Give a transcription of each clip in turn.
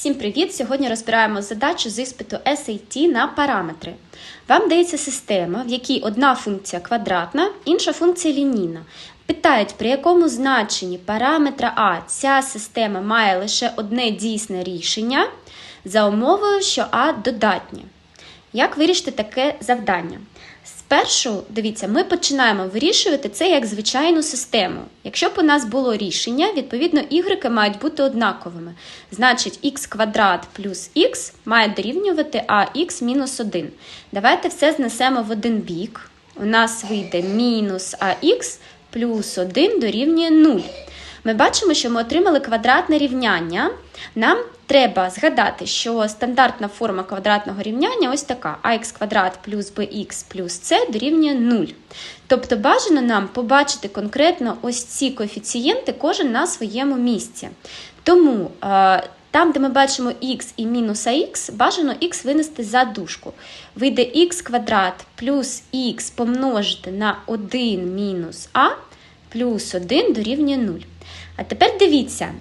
Всім привіт! Сьогодні розбираємо задачу з іспиту SAT на параметри. Вам дається система, в якій одна функція квадратна, інша функція лінійна. Питають, при якому значенні параметра А ця система має лише одне дійсне рішення за умовою, що А додатнє. Як вирішити таке завдання? Спершу, дивіться, ми починаємо вирішувати це як звичайну систему. Якщо б у нас було рішення, відповідно, y мають бути однаковими. Значить, х квадрат плюс х має дорівнювати ax мінус 1. Давайте все знесемо в один бік. У нас вийде мінус ax плюс 1 дорівнює 0. Ми бачимо, що ми отримали квадратне рівняння. Нам треба згадати, що стандартна форма квадратного рівняння ось така: ax квадрат плюс bx плюс c дорівнює 0. Тобто бажано нам побачити конкретно ось ці коефіцієнти, кожен на своєму місці. Тому е, там, де ми бачимо х і мінус ах, бажано х винести за дужку. Вийде х квадрат плюс х помножити на 1 мінус а плюс 1 дорівнює 0. А тепер дивіться,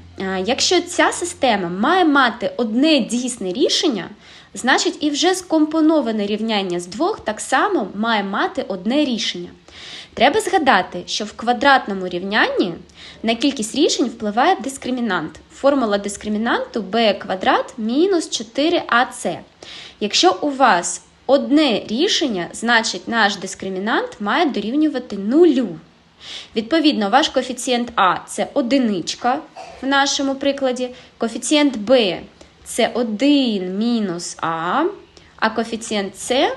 якщо ця система має мати одне дійсне рішення, значить і вже скомпоноване рівняння з двох так само має мати одне рішення. Треба згадати, що в квадратному рівнянні на кількість рішень впливає дискримінант. Формула дискримінанту b квадрат мінус 4ac. Якщо у вас одне рішення, значить наш дискримінант має дорівнювати нулю. Відповідно, ваш коефіцієнт А це одиничка в нашому прикладі, коефіцієнт Б це 1 мінус А, а коефіцієнт С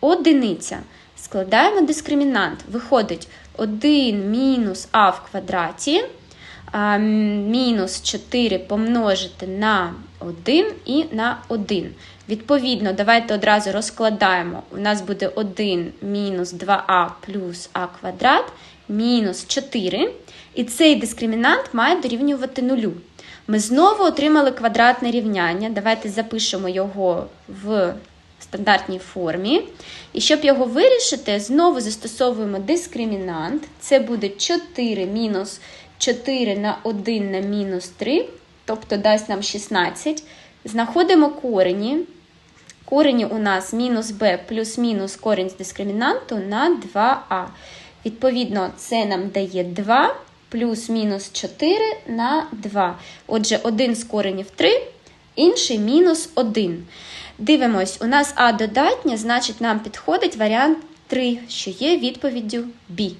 одиниця. Складаємо дискримінант. Виходить 1 мінус А в квадраті, мінус 4 помножити на 1 і на 1. Відповідно, давайте одразу розкладаємо. У нас буде 1 мінус 2а плюс а квадрат мінус 4. І цей дискримінант має дорівнювати нулю. Ми знову отримали квадратне рівняння. Давайте запишемо його в стандартній формі. І щоб його вирішити, знову застосовуємо дискримінант. Це буде 4 мінус 4 на 1 на мінус 3, тобто дасть нам 16. Знаходимо корені. Корені у нас мінус b плюс-мінус корінь з дискримінанту на 2а. Відповідно, це нам дає 2 плюс-мінус 4 на 2. Отже, один з коренів 3, інший мінус 1. Дивимось, у нас А додатнє, значить, нам підходить варіант 3, що є відповіддю B.